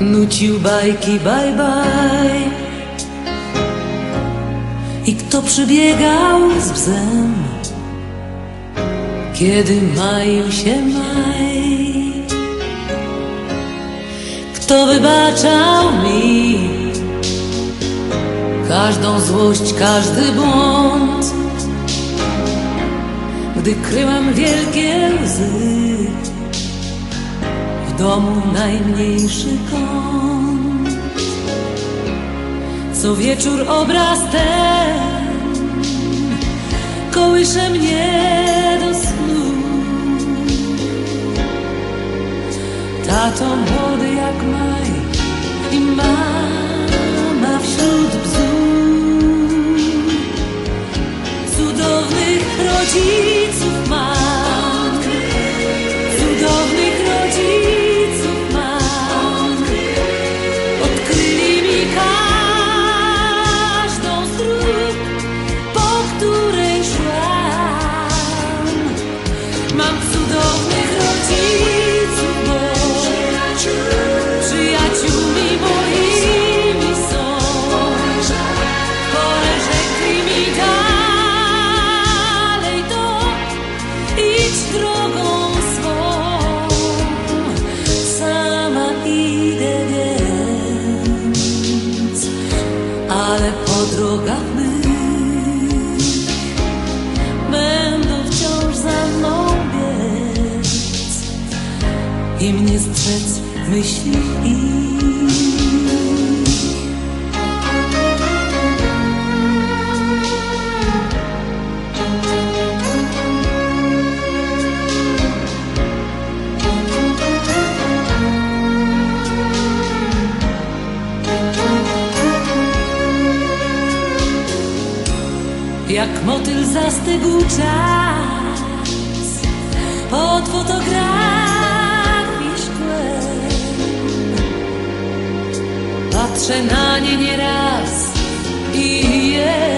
nucił bajki bye bye. I kto przybiegał z bzem, kiedy maił się maj? Kto wybaczał mi każdą złość, każdy błąd? Gdy kryłam wielkie łzy domu najmniejszy kąt. Co wieczór obraz ten kołysze mnie do snu. Tato młody jak maj i mama i mnie strzec myśli ich. Jak motyl zastygł czas pod fotografii Patrzę na nie nieraz i jest